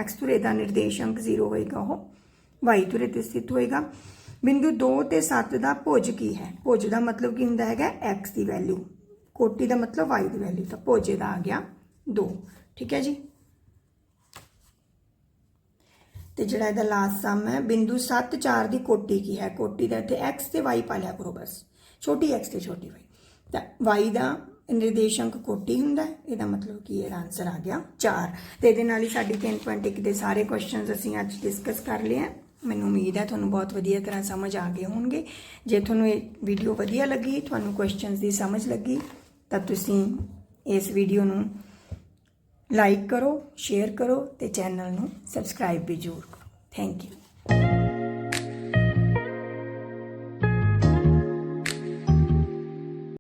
x ਧੁਰੇ ਦਾ ਨਿਰਦੇਸ਼ਾਂਕ 0 ਹੋਏਗਾ ਉਹ। y ਧੁਰੇ ਤੇ ਸਥਿਤ ਹੋਏਗਾ। ਬਿੰਦੂ 2 ਤੇ 7 ਦਾ ਭੁਜ ਕੀ ਹੈ? ਭੁਜ ਦਾ ਮਤਲਬ ਕੀ ਹੁੰਦਾ ਹੈਗਾ? x ਦੀ ਵੈਲਿਊ ਕੋਟੀ ਦਾ ਮਤਲਬ y ਦੀ ਵੈਲਿਊ ਤਾਂ ਭੁਜ ਦਾ ਆ ਗਿਆ 2 ਠੀਕ ਹੈ ਜੀ? ਤੇ ਜਿਹੜਾ ਇਹਦਾ ਲਾਸਟ ਸਮ ਹੈ, ਬਿੰਦੂ 7 4 ਦੀ ਕੋਟੀ ਕੀ ਹੈ? ਕੋਟੀ ਦਾ ਇੱਥੇ x ਤੇ y ਪਾ ਲਿਆ ਕਰੋ ਬਸ। ਛੋਟੀ x ਤੇ ਛੋਟੀ y ਤਾਂ y ਦਾ ਨਿਰਦੇਸ਼ਾਂਕ ਕੋਟੀ ਹੁੰਦਾ ਹੈ। ਇਹਦਾ ਮਤਲਬ ਕੀ ਇਹਦਾ ਆਨਸਰ ਆ ਗਿਆ 4 ਤੇ ਇਹਦੇ ਨਾਲ ਹੀ ਸਾਡੀ 3.1 ਦੇ ਸਾਰੇ ਕੁਐਸਚਨਸ ਅਸੀਂ ਅੱਜ ਡਿਸਕਸ ਕਰ ਲਏ ਆ। ਮੈਨੂੰ ਉਮੀਦ ਹੈ ਤੁਹਾਨੂੰ ਬਹੁਤ ਵਧੀਆ ਤਰ੍ਹਾਂ ਸਮਝ ਆ ਗਏ ਹੋਣਗੇ। ਜੇ ਤੁਹਾਨੂੰ ਇਹ ਵੀਡੀਓ ਵਧੀਆ ਲੱਗੀ, ਤੁਹਾਨੂੰ ਕੁਐਸਚਨਸ ਦੀ ਸਮਝ ਲੱਗੀ, ਤਾਂ ਤੁਸੀਂ ਇਸ ਵੀਡੀਓ ਨੂੰ ਲਾਈਕ ਕਰੋ ਸ਼ੇਅਰ ਕਰੋ ਤੇ ਚੈਨਲ ਨੂੰ ਸਬਸਕ੍ਰਾਈਬ ਵੀ ਜ਼ਰੂਰ ਕਰੋ। Thank you